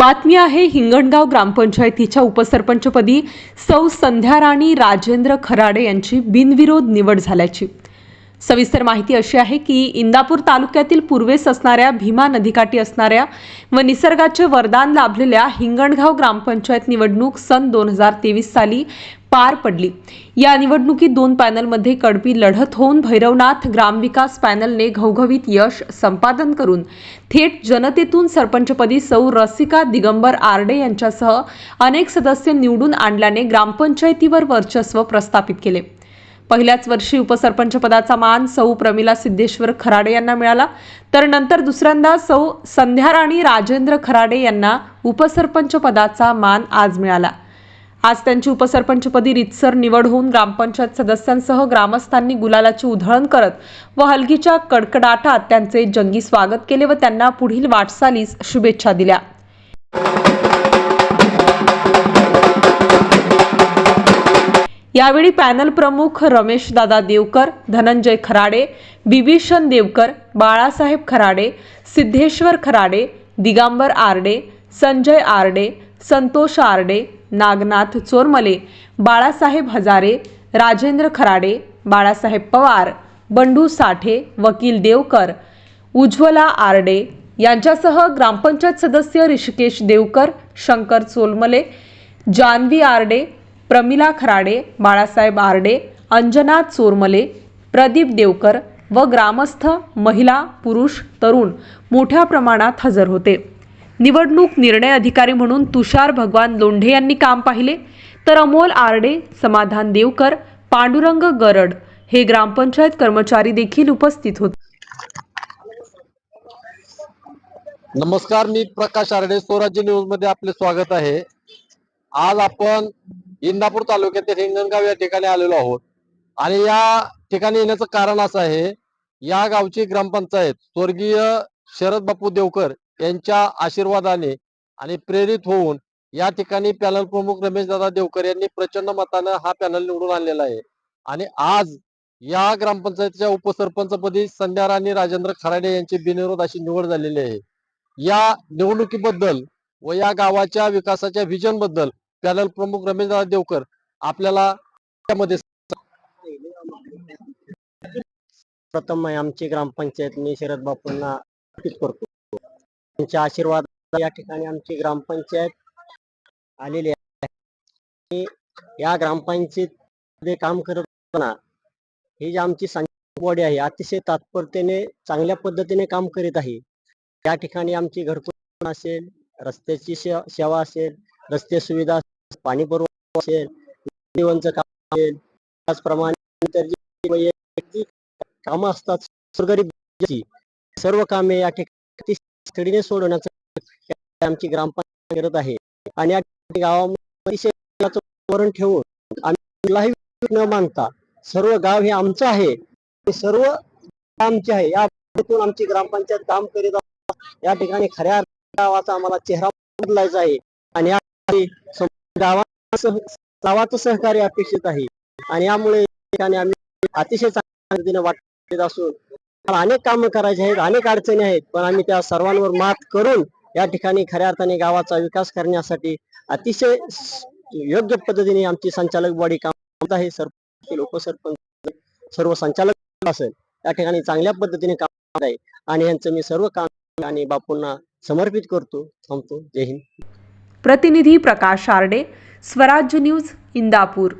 बातमी आहे हिंगणगाव ग्रामपंचायतीच्या उपसरपंचपदी सौ संध्याराणी राजेंद्र खराडे यांची बिनविरोध निवड झाल्याची. सविस्तर माहिती अशी आहे की इंदापूर तालुक्यातील पूर्वेस असणाऱ्या भीमा नदीकाठी असणाऱ्या व निसर्गाचे वरदान लाभलेल्या हिंगणगाव ग्रामपंचायत निवडणूक सन दोन हजार तेवीस साली पार पडली. या निवडणुकीत दोन पॅनलमध्ये कडपी लढत होऊन भैरवनाथ ग्रामविकास पॅनलने घवघवीत यश संपादन करून थेट जनतेतून सरपंचपदी सौ रसिका दिगंबर आरडे यांच्यासह अनेक सदस्य निवडून आणल्याने ग्रामपंचायतीवर वर्चस्व प्रस्थापित केले. पहिल्याच वर्षी उपसरपंच पदाचा मान सौ प्रमिला सिद्धेश्वर खराडे यांना मिळाला. तर नंतर दुसऱ्यांदा सौ संध्याराणी राजेंद्र खराडे यांना उपसरपंच पदाचा मान आज मिळाला. आज त्यांची उपसरपंचपदी रितसर निवड होऊन ग्रामपंचायत सदस्यांसह ग्रामस्थांनी गुलालाची उधळण करत व हलगीच्या कडकडाटात त्यांचे जंगी स्वागत केले व त्यांना पुढील वाटचालीस शुभेच्छा दिल्या. यावेळी पॅनल प्रमुख रमेश दादा देवकर धनंजय खराडे बिभीषण देवकर बाळासाहेब खराडे सिद्धेश्वर खराडे दिगांबर आरडे संजय आरडे संतोष आरडे नागनाथ चोरमले बाळासाहेब हजारे राजेंद्र खराडे बाळासाहेब पवार बंडू साठे वकील देवकर उज्ज्वला आरडे यांच्यासह ग्रामपंचायत सदस्य ऋषिकेश देवकर शंकर चोलमले जानवी आरडे प्रमिला खराडे बाळासाहेब आरडे अंजना चोरमले प्रदीप देवकर व ग्रामस्थ महिला पुरुष तरुण मोठ्या प्रमाणात हजर होते. निवडणूक निर्णय अधिकारी म्हणून तुषार भगवान लोंढे यांनी काम पाहिले. तर अमोल आरडे समाधान देवकर पांडुरंग गरड हे ग्रामपंचायत कर्मचारी देखील उपस्थित होते. नमस्कार मी प्रकाश आरडे स्वराज्य न्यूजमध्ये आपले स्वागत आहे. आज आपण इंदापूर तालुक्यातील हिंगणगाव या ठिकाणी आलेलो आहोत. आणि या ठिकाणी येण्याचं कारण असं आहे या गावची ग्रामपंचायत स्वर्गीय शरद बापू देवकर यांच्या आशीर्वादाने आणि प्रेरित होऊन या ठिकाणी पॅनल प्रमुख रमेश दादा देवकर यांनी प्रचंड मतानं हा पॅनल निवडून आणलेला आहे. आणि आज या ग्रामपंचायतीच्या उपसरपंचपदी संध्या राणी राजेंद्र खराडे यांची बिनविरोध अशी निवड झालेली आहे. या निवडणुकीबद्दल व या गावाच्या विकासाच्या व्हिजनबद्दल पॅनल प्रमुख रमेश देवकर आपल्याला त्यामध्ये प्रथम आहे आमची ग्रामपंचायत मी शरद बापूंना करतो. त्यांच्या आशीर्वाद या ठिकाणी आमची ग्रामपंचायत आलेली आहे. या ग्रामपंचायत मध्ये काम करत असताना ही जी आमची बॉडी आहे अतिशय तात्परतेने चांगल्या पद्धतीने काम करीत आहे. या ठिकाणी आमची घरकुल असेल रस्त्याची सेवा असेल रस्ते सुविधा पाणी पुरवठा असेल जीवनचं काम असेल त्याचप्रमाणे इतर कामं असतात गोरगरिबाची सर्व कामे या ठिकाणी तातडीने सोडवण्याचं आमची ग्रामपंचायत करत आहे. आणि या गावामध्ये अतिशय ठेवून आम्ही कुठलाही न मानता सर्व गाव हे आमचं आहे. सर्व आमचे आहे या पद्धतीतून आमची ग्रामपंचायत काम करीत आहे. या ठिकाणी खऱ्या गावाचा आम्हाला चेहरा बदलायचा आहे. आणि गावात गावाचं सहकार्य अपेक्षित आहे. आणि यामुळे आम्ही अतिशय चांगल्या पद्धतीने वाटत असून अनेक कामं करायचे आहेत अनेक अडचणी आहेत. पण आम्ही त्या सर्वांवर मात करून या ठिकाणी खऱ्या अर्थाने गावाचा विकास करण्यासाठी अतिशय योग्य पद्धतीने आमची संचालक बॉडी काम करत आहे. सरपंच उपसरपंच सर्व संचालक असेल या ठिकाणी चांगल्या पद्धतीने काम करत आहे. आणि यांचं मी सर्व काम आणि बापूंना समर्पित करतो थांबतो. जय हिंद. प्रतिनिधी प्रकाश आरडे स्वराज्य न्यूज इंदापूर.